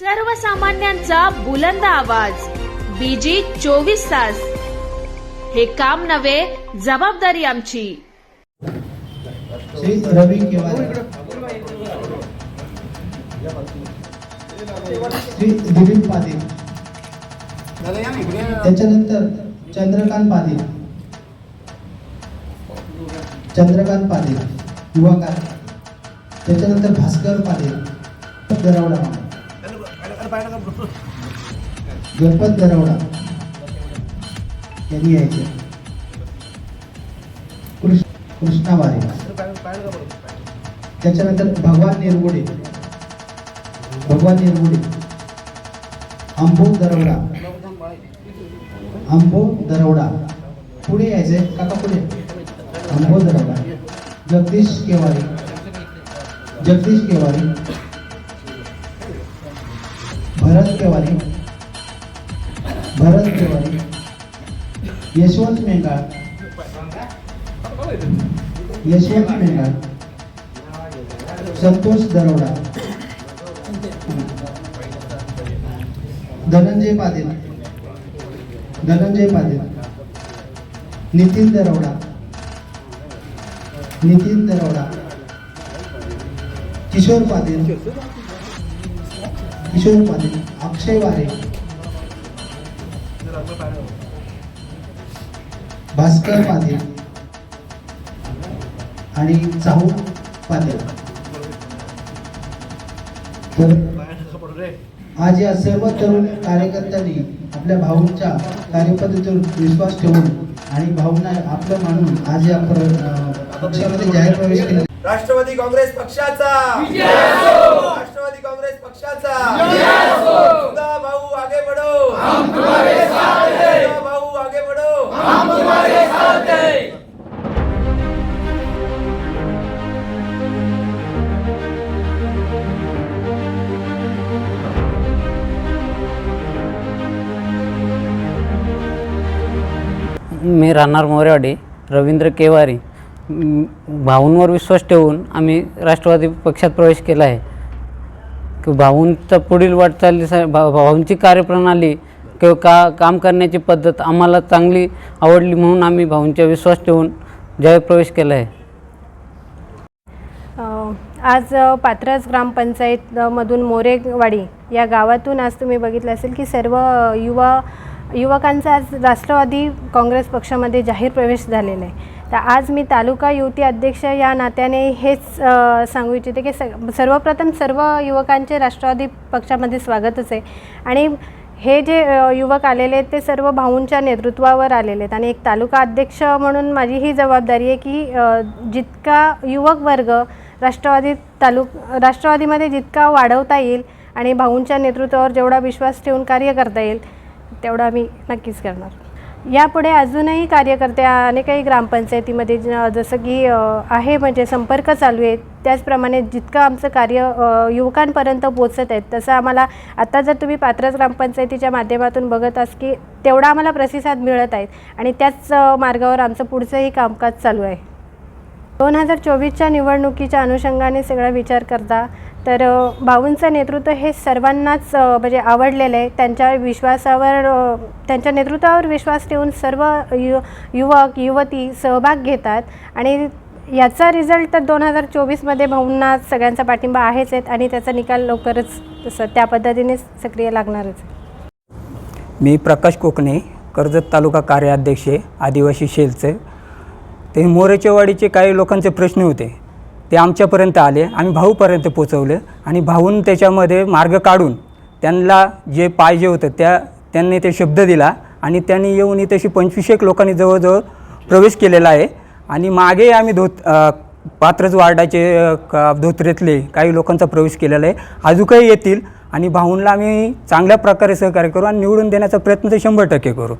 सर्वसामान्यांचा बुलंद आवाज. बीजी चोवीस तास. हे काम नव्हे जबाबदारी आमची. रवी श्री दिलीप पाटील. त्याच्यानंतर चंद्रकांत पाटील. चंद्रकांत पाटील. युवाकार त्याच्यानंतर भास्कर पाटील. दरवडा गणपत दरवडा यांनी यायचे. कृष्ण कृष्णा वारे त्याच्यानंतर भगवान निरगुडे. भगवान निरगुडे. अंबो दरवडा अंबो दरवडा पुढे यायचंय काका पुढे. अंबो दरवडा जगदीश केवारी. जगदीश केवारी. भरत केवारी भरत केवारी यशवंत मेंगाळ यशवंत मेंगाळ संतोष दरोडा. धनंजय पाटील. धनंजय पाटील. नितीन दरोडा. नितीन दरोडा. किशोर पाटील. किशोर पाटील अक्षय वारे भास्कर पाटील आणि चाहू पाटील. तर आज या सर्व तरुण कार्यकर्त्यांनी आपल्या भाऊंच्या कार्यपद्धतीवर विश्वास ठेवून आणि भाऊंना आपलं मानून आज या पक्षामध्ये जाहीर प्रवेश केला. राष्ट्रवादी काँग्रेस पक्षाचा. राष्ट्रवादी काँग्रेस पक्षाचा. सुधा भाऊ आगे बढ़ो सुधा भाऊ आगे बढ़ो मी राहणार मोरेवाडी रवींद्र केवारी. भाऊंवर विश्वास ठेवून आम्ही राष्ट्रवादी पक्षात प्रवेश केला आहे. की भाऊंचा पुढील वाटचाली भा भाऊंची कार्यप्रणाली किंवा का काम करण्याची पद्धत आम्हाला चांगली आवडली म्हणून आम्ही भाऊंचा विश्वास ठेवून जाहीर प्रवेश केला आहे. आज पात्रास पात्रज मोरेवाडी या गावातून आज तुम्ही बघितलं असेल की सर्व युवा युवकांचा आज राष्ट्रवादी काँग्रेस पक्षामध्ये जाहीर प्रवेश झालेला आहे. तर आज मी तालुका युवती अध्यक्ष या नात्याने हेच सांगू इच्छिते की स सर्वप्रथम सर्व युवकांचे राष्ट्रवादी पक्षामध्ये स्वागतच आहे. आणि हे जे युवक आलेले आहेत ते सर्व भाऊंच्या नेतृत्वावर आलेले आहेत. आणि एक तालुका अध्यक्ष म्हणून माझी ही जबाबदारी आहे की जितका युवक वर्ग राष्ट्रवादी तालुक राष्ट्रवादीमध्ये जितका वाढवता येईल आणि भाऊंच्या नेतृत्वावर जेवढा विश्वास ठेवून कार्य करता येईल तेवढा मी नक्कीच करणार. यापुढे अजूनही कार्यकर्ते अनेकही ग्रामपंचायतीमध्ये ज- जसं की आहे म्हणजे संपर्क चालू आहे त्याचप्रमाणे जितकं आमचं कार्य युवकांपर्यंत पोचत आहेत तसं आम्हाला आता जर तुम्ही पात्रच ग्रामपंचायतीच्या माध्यमातून बघत अस की तेवढा आम्हाला प्रतिसाद मिळत आहेत आणि त्याच मार्गावर आमचं पुढचंही कामकाज चालू आहे. दोन हजार चोवीसच्या निवडणुकीच्या अनुषंगाने सगळा विचार करता तर भाऊंचं नेतृत्व हे सर्वांनाच म्हणजे आवडलेलं आहे. त्यांच्या विश्वासावर त्यांच्या नेतृत्वावर विश्वास ठेवून सर्व यु युवक युवती सहभाग घेतात. आणि याचा रिझल्ट तर दोन हजार चोवीसमध्ये भाऊंना सगळ्यांचा पाठिंबा आहेच आहेत आणि त्याचा निकाल लवकरच तसं त्या पद्धतीने सक्रिय लागणारच मी प्रकाश कोकणे कर्जत तालुका कार्याध्यक्ष आदिवासी शेलचे. ते मोरेचेवाडीचे काही लोकांचे प्रश्न होते. ते आमच्यापर्यंत आले आम्ही भाऊपर्यंत पोचवले आणि भाऊन त्याच्यामध्ये मार्ग काढून त्यांना जे पाहिजे होतं त्या त्यांनी ते शब्द दिला आणि त्यांनी येऊन इथे पंचवीस एक लोकांनी जवळजवळ प्रवेश केलेला आहे. आणि मागे आम्ही धोत पात्रच वार्डाचे धोत्रेतले काही लोकांचा प्रवेश केलेला आहे. अजूकही येतील आणि भाऊंला आम्ही चांगल्या प्रकारे सहकार्य करू आणि निवडून देण्याचा प्रयत्न ते शंभर टक्के करू.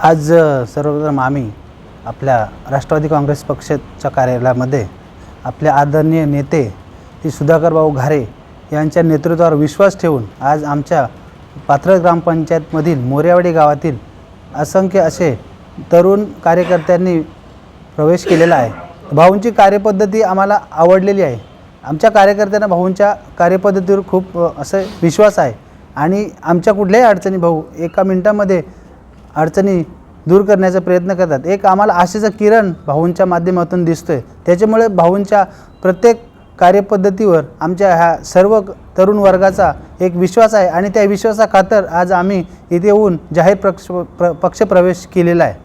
आज सर्वप्रथम आम्ही आपल्या राष्ट्रवादी काँग्रेस पक्षाच्या कार्यालयामध्ये आपले आदरणीय नेते श्री सुधाकर भाऊ घारे यांच्या नेतृत्वावर विश्वास ठेवून आज आमच्या पात्र ग्रामपंचायतमधील मोरेवाडी गावातील असंख्य असे तरुण कार्यकर्त्यांनी प्रवेश केलेला आहे. भाऊंची कार्यपद्धती आम्हाला आवडलेली आहे. आमच्या कार्यकर्त्यांना भाऊंच्या कार्यपद्धतीवर खूप असं विश्वास आहे. आणि आमच्या कुठल्याही अडचणी भाऊ एका मिनटामध्ये अडचणी दूर करण्याचा प्रयत्न करतात. एक आम्हाला आशेचा किरण भाऊंच्या माध्यमातून दिसतोय. त्याच्यामुळे भाऊंच्या प्रत्येक कार्यपद्धतीवर आमच्या ह्या सर्व तरुण वर्गाचा एक विश्वास आहे आणि त्या विश्वासाखातर आज आम्ही इथे येऊन जाहीर पक्ष प्र पक्षप्रवेश केलेला आहे.